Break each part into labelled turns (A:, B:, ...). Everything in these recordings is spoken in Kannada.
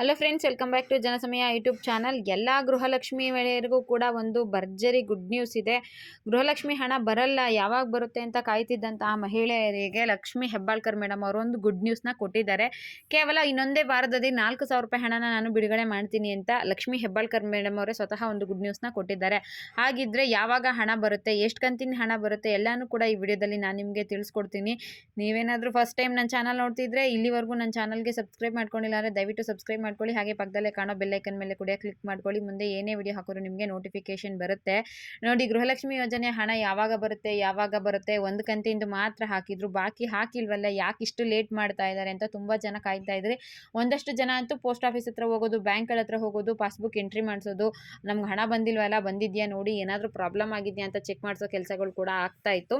A: Hello friends welcome back to Janasamaya YouTube channel ಎಲ್ಲ ಗೃಹಲಕ್ಷ್ಮಿ ಮಹಿಳೆಯರಿಗೂ ಕೂಡ ಒಂದು ಭರ್ಜರಿ ಗುಡ್ ನ್ಯೂಸ್ ಇದೆ ಗೃಹಲಕ್ಷ್ಮಿ ಹಣ ಬರಲ್ಲ, ಯಾವಾಗ ಬರುತ್ತೆ ಅಂತ ಕಾಯ್ತಿದ್ದಂತಹ ಮಹಿಳೆಯರಿಗೆ ಲಕ್ಷ್ಮಿ ಹೆಬ್ಬಾಳ್ಕರ್ ಮೇಡಮ್ ಅವರು ಒಂದು ಗುಡ್ ನ್ಯೂಸ್ನ ಕೊಟ್ಟಿದ್ದಾರೆ. ಕೇವಲ ಇನ್ನೊಂದೇ ವಾರದಲ್ಲಿ ನಾಲ್ಕು ಸಾವಿರ ರೂಪಾಯಿ ಹಣನ ನಾನು ಬಿಡುಗಡೆ ಮಾಡ್ತೀನಿ ಅಂತ ಲಕ್ಷ್ಮಿ ಹೆಬ್ಬಾಳ್ಕರ್ ಮೇಡಮ್ ಅವರೇ ಸ್ವತಃ ಒಂದು ಗುಡ್ ನ್ಯೂಸ್ನ ಕೊಟ್ಟಿದ್ದಾರೆ. ಹಾಗಿದ್ರೆ ಯಾವಾಗ ಹಣ ಬರುತ್ತೆ, ಎಷ್ಟು ಕಂತಿನ ಹಣ ಬರುತ್ತೆ ಎಲ್ಲನೂ ಕೂಡ ಈ ವಿಡಿಯೋದಲ್ಲಿ ನಾನು ನಿಮಗೆ ತಿಳಿಸ್ಕೊಡ್ತೀನಿ. ನೀವೇನಾದರೂ ಫಸ್ಟ್ ಟೈಮ್ ನನ್ನ ಚಾನಲ್ ನೋಡ್ತಿದ್ರೆ ಇಲ್ಲಿವರೆಗೂ ನನ್ನ ಚಾನಲ್ಗೆ ಸಬ್ಸ್ಕ್ರೈಬ್ ಮಾಡ್ಕೊಂಡಿಲ್ಲ ಅಂದರೆ ದಯವಿಟ್ಟು ಸಬ್ಸ್ಕ್ರೈಬ್ ಮಾಡ್ಕೊಳ್ಳಿ. ಹಾಗೆ ಪಕ್ಕದಲ್ಲೇ ಕಾಣೋ ಬೆಲ್ಲೈಕನ್ ಮೇಲೆ ಕೂಡ ಕ್ಲಿಕ್ ಮಾಡ್ಕೊಳ್ಳಿ. ಮುಂದೆ ಏನೇ ವಿಡಿಯೋ ಹಾಕಿದ್ರು ನಿಮಗೆ ನೋಟಿಫಿಕೇಶನ್ ಬರುತ್ತೆ. ನೋಡಿ, ಗೃಹಲಕ್ಷ್ಮಿ ಯೋಜನೆ ಹಣ ಯಾವಾಗ ಬರುತ್ತೆ ಯಾವಾಗ ಬರುತ್ತೆ, ಒಂದು ಕಂತಿಂದು ಮಾತ್ರ ಹಾಕಿದ್ರು, ಬಾಕಿ ಹಾಕಿಲ್ವಲ್ಲ, ಯಾಕೆ ಇಷ್ಟು ಲೇಟ್ ಮಾಡ್ತಾ ಇದ್ದಾರೆ ಅಂತ ತುಂಬ ಜನ ಕಾಯ್ತಾ ಇದ್ದಾರೆ ಒಂದಷ್ಟು ಜನ ಅಂತೂ ಪೋಸ್ಟ್ ಆಫೀಸ್ ಹತ್ರ ಹೋಗೋದು ಬ್ಯಾಂಕ್ಗಳ ಹತ್ರ ಹೋಗೋದು ಪಾಸ್ಬುಕ್ ಎಂಟ್ರಿ ಮಾಡಿಸೋದು, ನಮ್ಗೆ ಹಣ ಬಂದಿಲ್ವಲ್ಲ, ಬಂದಿದೆಯಾ ನೋಡಿ, ಏನಾದರೂ ಪ್ರಾಬ್ಲಮ್ ಆಗಿದೆಯಾ ಅಂತ ಚೆಕ್ ಮಾಡಿಸೋ ಕೆಲಸಗಳು ಕೂಡ ಆಗ್ತಾ ಇತ್ತು.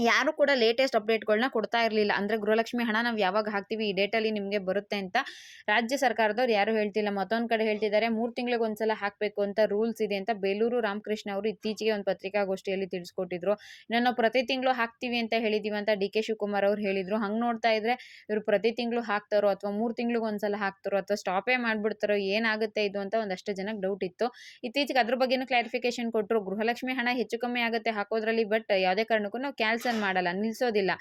A: ಯಾರು ಕೂಡ ಲೇಟೆಸ್ಟ್ ಅಪ್ಡೇಟ್ಗಳನ್ನ ಕೊಡ್ತಾ ಇರಲಿಲ್ಲ. ಅಂದರೆ ಗೃಹಲಕ್ಷ್ಮಿ ಹಣ ನಾವು ಯಾವಾಗ ಹಾಕ್ತೀವಿ, ಈ ಡೇಟಲ್ಲಿ ನಿಮಗೆ ಬರುತ್ತೆ ಅಂತ ರಾಜ್ಯ ಸರ್ಕಾರದವ್ರು ಯಾರು ಹೇಳ್ತಿಲ್ಲ. ಮತ್ತೊಂದು ಕಡೆ ಹೇಳ್ತಿದ್ದಾರೆ, ಮೂರು ತಿಂಗಳಿಗೆ ಒಂದ್ಸಲ ಹಾಕಬೇಕು ಅಂತ ರೂಲ್ಸ್ ಇದೆ ಅಂತ ಬೇಲೂರು ರಾಮಕೃಷ್ಣ ಅವರು ಇತ್ತೀಚೆಗೆ ಒಂದು ಪತ್ರಿಕಾಗೋಷ್ಠಿಯಲ್ಲಿ ತಿಳಿಸ್ಕೊಟ್ಟಿದ್ರು. ನಾವು ಪ್ರತಿ ತಿಂಗಳು ಹಾಕ್ತೀವಿ ಅಂತ ಹೇಳಿದೀವಿ ಅಂತ ಡಿ ಕೆ ಶಿವಕುಮಾರ್ ಅವ್ರು ಹೇಳಿದ್ರು. ಹಂಗೆ ನೋಡ್ತಾ ಇದ್ರೆ ಇವರು ಪ್ರತಿ ತಿಂಗಳು ಹಾಕ್ತಾರೋ ಅಥವಾ ಮೂರು ತಿಂಗಳಿಗೆ ಒಂದ್ಸಲ ಹಾಕ್ತಾರೋ ಅಥವಾ ಸ್ಟಾಪೇ ಮಾಡ್ಬಿಡ್ತಾರೋ ಏನಾಗುತ್ತೆ ಇದು ಅಂತ ಒಂದಷ್ಟು ಜನಕ್ಕೆ ಡೌಟ್ ಇತ್ತು. ಇತ್ತೀಚೆಗೆ ಅದ್ರ ಬಗ್ಗೆನೂ ಕ್ಲಾರಿಫಿಕೇಶನ್ ಕೊಟ್ಟರು ಗೃಹಲಕ್ಷ್ಮಿ ಹಣ ಹೆಚ್ಚು ಕಮ್ಮಿ ಆಗುತ್ತೆ ಹಾಕೋದ್ರಲ್ಲಿ ಬಟ್ ಯಾವುದೇ ಕಾರಣಕ್ಕೂ ನಾವು ಕ್ಯಾನ್ಸಲ್ ಮಾಡಲ್ಲ ನಿಲ್ಲಿಸೋದಿಲ್ಲ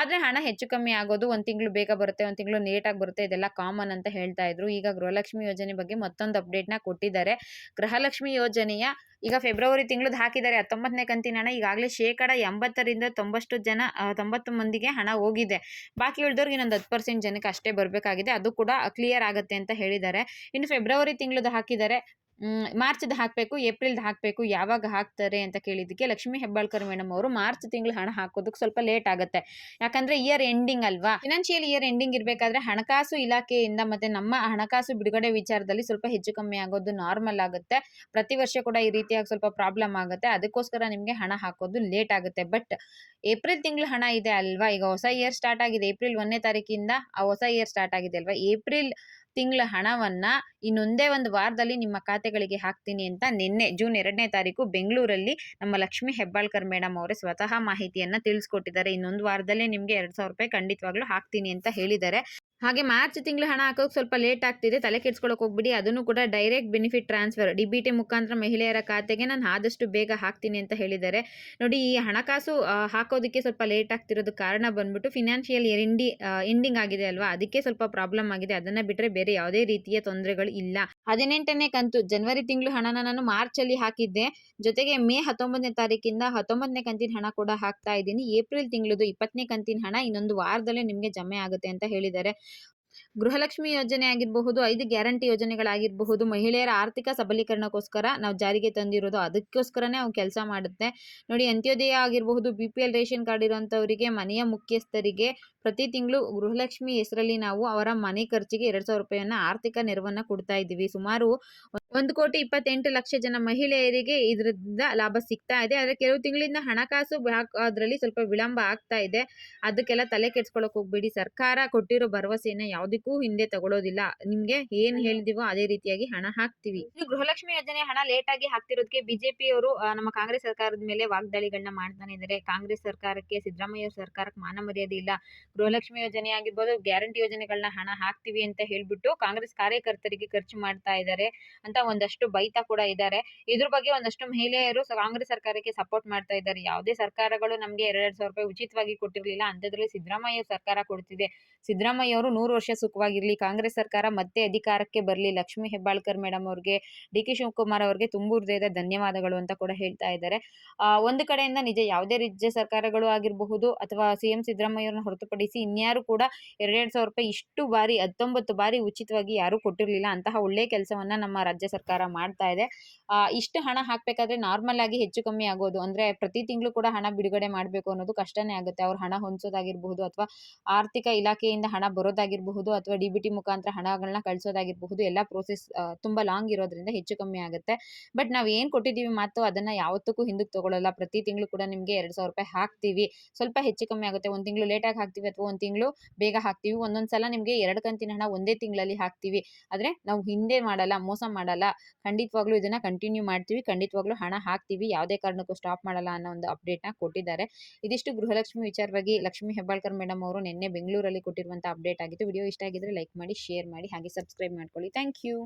A: ಆದರೆ ಹಣ ಹೆಚ್ಚು ಕಮ್ಮಿ ಆಗೋದು ಒಂದು ತಿಂಗಳು ಬೇಗ ಬರುತ್ತೆ, ಒಂದು ತಿಂಗಳು ಲೇಟಾಗಿ ಬರುತ್ತೆ, ಇದೆಲ್ಲ ಕಾಮನ್ ಅಂತ ಹೇಳ್ತಾ ಇದ್ರು. ಈಗ ಗೃಹಲಕ್ಷ್ಮಿ ಯೋಜನೆ ಬಗ್ಗೆ ಮತ್ತೊಂದು ಅಪ್ಡೇಟ್ನ ಕೊಟ್ಟಿದ್ದಾರೆ. ಗೃಹಲಕ್ಷ್ಮಿ ಯೋಜನೆಯ ಈಗ ಫೆಬ್ರವರಿ ತಿಂಗಳದ್ದು ಹಾಕಿದ್ದಾರೆ ಹತ್ತೊಂಬತ್ತನೇ ಕಂತಿನ ಹಣ. ಈಗಾಗಲೇ ಶೇಕಡ ಎಂಬತ್ತರಿಂದ ತೊಂಬಷ್ಟು ಜನ ತೊಂಬತ್ತು ಮಂದಿಗೆ ಹಣ ಹೋಗಿದೆ. ಬಾಕಿ ಉಳಿದವ್ರಿಗೆ ಇನ್ನೊಂದು ಹತ್ತು ಪರ್ಸೆಂಟ್ ಜನಕ್ಕೆ ಅಷ್ಟೇ ಬರಬೇಕಾಗಿದೆ. ಅದು ಕೂಡ ಕ್ಲಿಯರ್ ಆಗುತ್ತೆ ಅಂತ ಹೇಳಿದ್ದಾರೆ. ಇನ್ನು ಫೆಬ್ರವರಿ ತಿಂಗಳದ್ದು ಹಾಕಿದ್ದಾರೆ ಮಾರ್ಚ್ದು ಹಾಕಬೇಕು, ಏಪ್ರಿಲ್ದು ಹಾಕಬೇಕು, ಯಾವಾಗ ಹಾಕ್ತಾರೆ ಅಂತ ಕೇಳಿದ್ದಕ್ಕೆ ಲಕ್ಷ್ಮೀ ಹೆಬ್ಬಾಳ್ಕರ್ ಮೇಡಮ್ ಅವರು ಮಾರ್ಚ್ ತಿಂಗಳು ಹಣ ಹಾಕೋದಕ್ಕೆ ಸ್ವಲ್ಪ ಲೇಟ್ ಆಗುತ್ತೆ. ಯಾಕಂದ್ರೆ ಇಯರ್ ಎಂಡಿಂಗ್ ಅಲ್ವಾ? ಫಿನಾನ್ಷಿಯಲ್ ಇಯರ್ ಎಂಡಿಂಗ್ ಇರಬೇಕಾದ್ರೆ ಹಣಕಾಸು ಇಲಾಖೆಯಿಂದ ಮತ್ತೆ ನಮ್ಮ ಹಣಕಾಸು ಬಿಡುಗಡೆ ವಿಚಾರದಲ್ಲಿ ಸ್ವಲ್ಪ ಹೆಚ್ಚು ಕಮ್ಮಿ ಆಗೋದು ನಾರ್ಮಲ್ ಆಗುತ್ತೆ. ಪ್ರತಿ ವರ್ಷ ಕೂಡ ಈ ರೀತಿಯಾಗಿ ಸ್ವಲ್ಪ ಪ್ರಾಬ್ಲಮ್ ಆಗುತ್ತೆ. ಅದಕ್ಕೋಸ್ಕರ ನಿಮಗೆ ಹಣ ಹಾಕೋದು ಲೇಟ್ ಆಗುತ್ತೆ. ಬಟ್ ಏಪ್ರಿಲ್ ತಿಂಗಳು ಹಣ ಇದೆ ಅಲ್ವಾ? ಈಗ ಹೊಸ ಇಯರ್ ಸ್ಟಾರ್ಟ್ ಆಗಿದೆ. ಏಪ್ರಿಲ್ ಒಂದನೇ ತಾರೀಕಿಂದ ಆ ಹೊಸ ಇಯರ್ ಸ್ಟಾರ್ಟ್ ಆಗಿದೆ ಅಲ್ವಾ? ಏಪ್ರಿಲ್ ತಿಂಗಳ ಹಣವನ್ನ ಇನ್ನೊಂದೇ ಒಂದು ವಾರದಲ್ಲಿ ನಿಮ್ಮ ಖಾತೆಗಳಿಗೆ ಹಾಕ್ತೀನಿ ಅಂತ ನಿನ್ನೆ ಜೂನ್ ಎರಡನೇ ತಾರೀಕು ಬೆಂಗಳೂರಲ್ಲಿ ನಮ್ಮ ಲಕ್ಷ್ಮಿ ಹೆಬ್ಬಾಳ್ಕರ್ ಮೇಡಮ್ ಅವರೇ ಸ್ವತಃ ಮಾಹಿತಿಯನ್ನ ತಿಳಿಸ್ಕೊಟ್ಟಿದ್ದಾರೆ. ಇನ್ನೊಂದು ವಾರದಲ್ಲೇ ನಿಮಗೆ ಎರಡು ಸಾವಿರ ರೂಪಾಯಿ ಖಂಡಿತವಾಗ್ಲೂ ಹಾಕ್ತೀನಿ ಅಂತ ಹೇಳಿದ್ದಾರೆ. ಹಾಗೆ ಮಾರ್ಚ್ ತಿಂಗಳು ಹಣ ಹಾಕೋಕೆ ಸ್ವಲ್ಪ ಲೇಟ್ ಆಗ್ತಿದೆ. ತಲೆ ಕೆಡ್ಸ್ಕೊಳಕ್ಕೆ ಹೋಗ್ಬಿಡಿ. ಅದನ್ನು ಕೂಡ direct benefit transfer D B T ಮುಖಾಂತರ ಮಹಿಳೆಯರ ಖಾತೆಗೆ ನಾನು ಆದಷ್ಟು ಬೇಗ ಹಾಕ್ತೀನಿ ಅಂತ ಹೇಳಿದ್ದಾರೆ. ನೋಡಿ, ಈ ಹಣಕಾಸು ಹಾಕೋದಕ್ಕೆ ಸ್ವಲ್ಪ ಲೇಟ್ ಆಗ್ತಿರೋದು ಕಾರಣ ಬಂದ್ಬಿಟ್ಟು ಫಿನಾನ್ಷಿಯಲ್ ಇಯರ್ ಎಂಡಿ ಎಂಡಿಂಗ್ ಆಗಿದೆ ಅಲ್ವಾ? ಅದಕ್ಕೆ ಸ್ವಲ್ಪ ಪ್ರಾಬ್ಲಮ್ ಆಗಿದೆ. ಅದನ್ನ ಬಿಟ್ಟರೆ ಬೇರೆ ಯಾವುದೇ ರೀತಿಯ ತೊಂದರೆಗಳು ಇಲ್ಲ. ಹದಿನೆಂಟನೇ ಕಂತು ಜನವರಿ ತಿಂಗಳು ಹಣನ ನಾನು ಮಾರ್ಚಲ್ಲಿ ಹಾಕಿದ್ದೆ. ಜೊತೆಗೆ ಮೇ ಹತ್ತೊಂಬತ್ತನೇ ತಾರೀಕಿಂದ ಹತ್ತೊಂಬತ್ತನೇ ಕಂತಿನ ಹಣ ಕೂಡ ಹಾಕ್ತಾ ಇದ್ದೀನಿ. ಏಪ್ರಿಲ್ ತಿಂಗಳದು ಇಪ್ಪತ್ತನೇ ಕಂತಿನ ಹಣ ಇನ್ನೊಂದು ವಾರದಲ್ಲೇ ನಿಮಗೆ ಜಮೆ ಆಗುತ್ತೆ ಅಂತ ಹೇಳಿದ್ದಾರೆ. ಗೃಹಲಕ್ಷ್ಮಿ ಯೋಜನೆ ಆಗಿರಬಹುದು, ಐದು ಗ್ಯಾರಂಟಿ ಯೋಜನೆಗಳಾಗಿರಬಹುದು, ಮಹಿಳೆಯರ ಆರ್ಥಿಕ ಸಬಲೀಕರಣಕ್ಕೋಸ್ಕರ ನಾವು ಜಾರಿಗೆ ತಂದಿರೋದು ಅದಕ್ಕೋಸ್ಕರನೇ ಅವು ಕೆಲಸ ಮಾಡುತ್ತೆ. ನೋಡಿ, ಅಂತ್ಯೋದಯ ಆಗಿರಬಹುದು B P L ration card ಇರೋಂಥವರಿಗೆ ಮನೆಯ ಮುಖ್ಯಸ್ಥರಿಗೆ ಪ್ರತಿ ತಿಂಗಳು ಗೃಹಲಕ್ಷ್ಮಿ ಹೆಸರಲ್ಲಿ ನಾವು ಅವರ ಮನೆ ಖರ್ಚಿಗೆ ಎರಡು ಸಾವಿರ ರೂಪಾಯಿಯನ್ನ ಆರ್ಥಿಕ ನೆರವನ್ನ ಕೊಡ್ತಾ ಇದ್ದೀವಿ. ಸುಮಾರು ಒಂದು ಕೋಟಿ ಇಪ್ಪತ್ತೆಂಟು ಲಕ್ಷ ಜನ ಮಹಿಳೆಯರಿಗೆ ಇದರಿಂದ ಲಾಭ ಸಿಗ್ತಾ ಇದೆ. ಆದರೆ ಕೆಲವು ತಿಂಗಳಿಂದ ಹಣಕಾಸು ಅದರಲ್ಲಿ ಸ್ವಲ್ಪ ವಿಳಂಬ ಆಗ್ತಾ ಇದೆ. ಅದಕ್ಕೆಲ್ಲ ತಲೆ ಕೆಡ್ಸ್ಕೊಳಕ್ ಹೋಗ್ಬೇಡಿ. ಸರ್ಕಾರ ಕೊಟ್ಟಿರೋ ಭರವಸೆಯನ್ನ ಯಾವುದಕ್ಕೂ ಹಿಂದೆ ತಗೊಳ್ಳೋದಿಲ್ಲ ನಿಮ್ಗೆ ಏನ್ ಹೇಳಿದೀವೋ ಅದೇ ರೀತಿಯಾಗಿ ಹಣ ಹಾಕ್ತಿವಿ. ಗೃಹಲಕ್ಷ್ಮಿ ಯೋಜನೆ ಹಣ ಲೇಟ್ ಆಗಿ ಹಾಕ್ತಿರೋದಕ್ಕೆ ಬಿಜೆಪಿ ಅವರು ನಮ್ಮ ಕಾಂಗ್ರೆಸ್ ಸರ್ಕಾರದ ಮೇಲೆ ವಾಗ್ದಾಳಿಗಳನ್ನ ಮಾಡ್ತಾನೆ ಇದ್ದಾರೆ ಕಾಂಗ್ರೆಸ್ ಸರ್ಕಾರಕ್ಕೆ ಸಿದ್ದರಾಮಯ್ಯ ಸರ್ಕಾರಕ್ಕೆ ಮಾನ ಮರ್ಯಾದೆ ಇಲ್ಲ. ಗೃಹಲಕ್ಷ್ಮಿ ಯೋಜನೆ ಆಗಿರ್ಬೋದು ಗ್ಯಾರಂಟಿ ಯೋಜನೆಗಳನ್ನ ಹಣ ಹಾಕ್ತಿವಿ ಅಂತ ಹೇಳ್ಬಿಟ್ಟು ಕಾಂಗ್ರೆಸ್ ಕಾರ್ಯಕರ್ತರಿಗೆ ಖರ್ಚು ಮಾಡ್ತಾ ಇದ್ದಾರೆ ಅಂತ ಒಂದಷ್ಟು ಬೈತಾ ಕೂಡ ಇದ್ದಾರೆ ಇದ್ರ ಬಗ್ಗೆ ಒಂದಷ್ಟು ಮಹಿಳೆಯರು ಕಾಂಗ್ರೆಸ್ ಸರ್ಕಾರಕ್ಕೆ ಸಪೋರ್ಟ್ ಮಾಡ್ತಾ ಇದ್ದಾರೆ. ಯಾವುದೇ ಸರ್ಕಾರಗಳು ನಮಗೆ ಎರಡೆರಡು ಸಾವಿರ ರೂಪಾಯಿ ಉಚಿತವಾಗಿ ಕೊಟ್ಟಿರಲಿಲ್ಲ ಅಂತದ್ರಲ್ಲಿ ಸಿದ್ದರಾಮಯ್ಯ ಸರ್ಕಾರ ಕೊಡ್ತಿದೆ. ಸಿದ್ದರಾಮಯ್ಯ ಅವರು ನೂರು ವರ್ಷ ಸುಖವಾಗಿರ್ಲಿ, ಕಾಂಗ್ರೆಸ್ ಸರ್ಕಾರ ಮತ್ತೆ ಅಧಿಕಾರಕ್ಕೆ ಬರಲಿ, ಲಕ್ಷ್ಮೀ ಹೆಬ್ಬಾಳ್ಕರ್ ಮೇಡಮ್ ಅವ್ರಿಗೆ ಡಿ ಕೆ ಶಿವಕುಮಾರ್ ಅವ್ರಿಗೆ ತುಂಬು ಹೃದಯದ ಧನ್ಯವಾದಗಳು ಅಂತ ಕೂಡ ಹೇಳ್ತಾ ಇದ್ದಾರೆ. ಒಂದು ಕಡೆಯಿಂದ ನಿಜ ಯಾವುದೇ ರಾಜ್ಯ ಸರ್ಕಾರಗಳು ಆಗಿರಬಹುದು ಅಥವಾ ಸಿಎಂ ಸಿದ್ದರಾಮಯ್ಯ ಸಿದ್ದರಾಮಯ್ಯವ್ರನ್ನ ಹೊರತುಪಡಿಸಿ ಇನ್ಯಾರು ಕೂಡ ಎರಡೆರಡು ಸಾವಿರ ರೂಪಾಯಿ ಇಷ್ಟು ಬಾರಿ, ಹತ್ತೊಂಬತ್ತು ಬಾರಿ ಉಚಿತವಾಗಿ ಯಾರು ಕೊಟ್ಟಿರಲಿಲ್ಲ, ಅಂತಹ ಒಳ್ಳೆ ಕೆಲಸವನ್ನ ನಮ್ಮ ರಾಜ್ಯ ಸರ್ಕಾರ ಮಾಡ್ತಾ ಇದೆ. ಇಷ್ಟು ಹಣ ಹಾಕಬೇಕಾದ್ರೆ ನಾರ್ಮಲ್ ಆಗಿ ಹೆಚ್ಚು ಕಮ್ಮಿ ಆಗೋದು. ಅಂದ್ರೆ ಪ್ರತಿ ತಿಂಗಳು ಕೂಡ ಹಣ ಬಿಡುಗಡೆ ಮಾಡಬೇಕು ಅನ್ನೋದು ಕಷ್ಟನೇ ಆಗುತ್ತೆ. ಅವ್ರು ಹಣ ಹೊಂದಿಸೋದಾಗಿರ್ಬಹುದು ಅಥವಾ ಆರ್ಥಿಕ ಇಲಾಖೆಯಿಂದ ಹಣ ಬರೋದಾಗಿರಬಹುದು ಅಥವಾ ಡಿ ಬಿ ಟಿ ಮುಖಾಂತರ ಹಣಗಳನ್ನ ಕಳಿಸೋದಾಗಿರಬಹುದು. ಎಲ್ಲ ಪ್ರೋಸೆಸ್ ತುಂಬಾ ಲಾಂಗ್ ಇರೋದ್ರಿಂದ ಹೆಚ್ಚು ಕಮ್ಮಿ ಆಗುತ್ತೆ. ಬಟ್ ನಾವು ಏನು ಕೊಟ್ಟಿದ್ದೀವಿ ಮಾತು ಅದನ್ನ ಯಾವತ್ತಕ್ಕೂ ಹಿಂದಕ್ಕೆ ತಗೊಳ್ಳಲ್ಲ ಪ್ರತಿ ತಿಂಗಳು ಕೂಡ ನಿಮಗೆ ಎರಡು ಸಾವಿರ ರೂಪಾಯಿ ಹಾಕ್ತೀವಿ. ಸ್ವಲ್ಪ ಹೆಚ್ಚು ಕಮ್ಮಿ ಆಗುತ್ತೆ. ಒಂದು ತಿಂಗಳು ಲೇಟಾಗಿ ಹಾಕ್ತೀವಿ ಅಥವಾ ಒಂದು ತಿಂಗಳು ಬೇಗ ಹಾಕ್ತೀವಿ. ಒಂದೊಂದು ಸಲ ನಿಮಗೆ ಎರಡು ಕಂತಿನ ಹಣ ಒಂದೇ ತಿಂಗಳಲ್ಲಿ ಹಾಕ್ತೀವಿ. ಆದ್ರೆ ನಾವು ಹಿಂದೆ ಮಾಡಲ್ಲ, ಮೋಸ ಮಾಡಲ್ಲ. ಖಂಡಿತವಾಗ್ಲೂ ಇದನ್ನ ಕಂಟಿನ್ಯೂ ಮಾಡ್ತೀವಿ. ಖಂಡಿತವಾಗ್ಲೂ ಹಣ ಹಾಕ್ತೀವಿ. ಯಾವುದೇ ಕಾರಣಕ್ಕೂ ಸ್ಟಾಪ್ ಮಾಡಲ್ಲ ಅನ್ನೋ ಒಂದು ಅಪ್ಡೇಟ್ನ ಕೊಟ್ಟಿದ್ದಾರೆ. ಇದಿಷ್ಟು ಗೃಹಲಕ್ಷ್ಮಿ ವಿಚಾರವಾಗಿ ಲಕ್ಷ್ಮಿ ಹೆಬ್ಬಾಳ್ಕರ್ ಮೇಡಮ್ ಅವರು ನಿನ್ನೆ ಬೆಂಗಳೂರಲ್ಲಿ ಕೊಟ್ಟಿರುವಂಥ ಅಪ್ಡೇಟ್ ಆಗಿತ್ತು. ವಿಡಿಯೋ ಇಷ್ಟ ಆಗಿದ್ರೆ ಲೈಕ್ ಮಾಡಿ ಶೇರ್ ಮಾಡಿ, ಹಾಗೆ ಸಬ್ಸ್ಕ್ರೈಬ್ ಮಾಡ್ಕೊಳ್ಳಿ. Thank you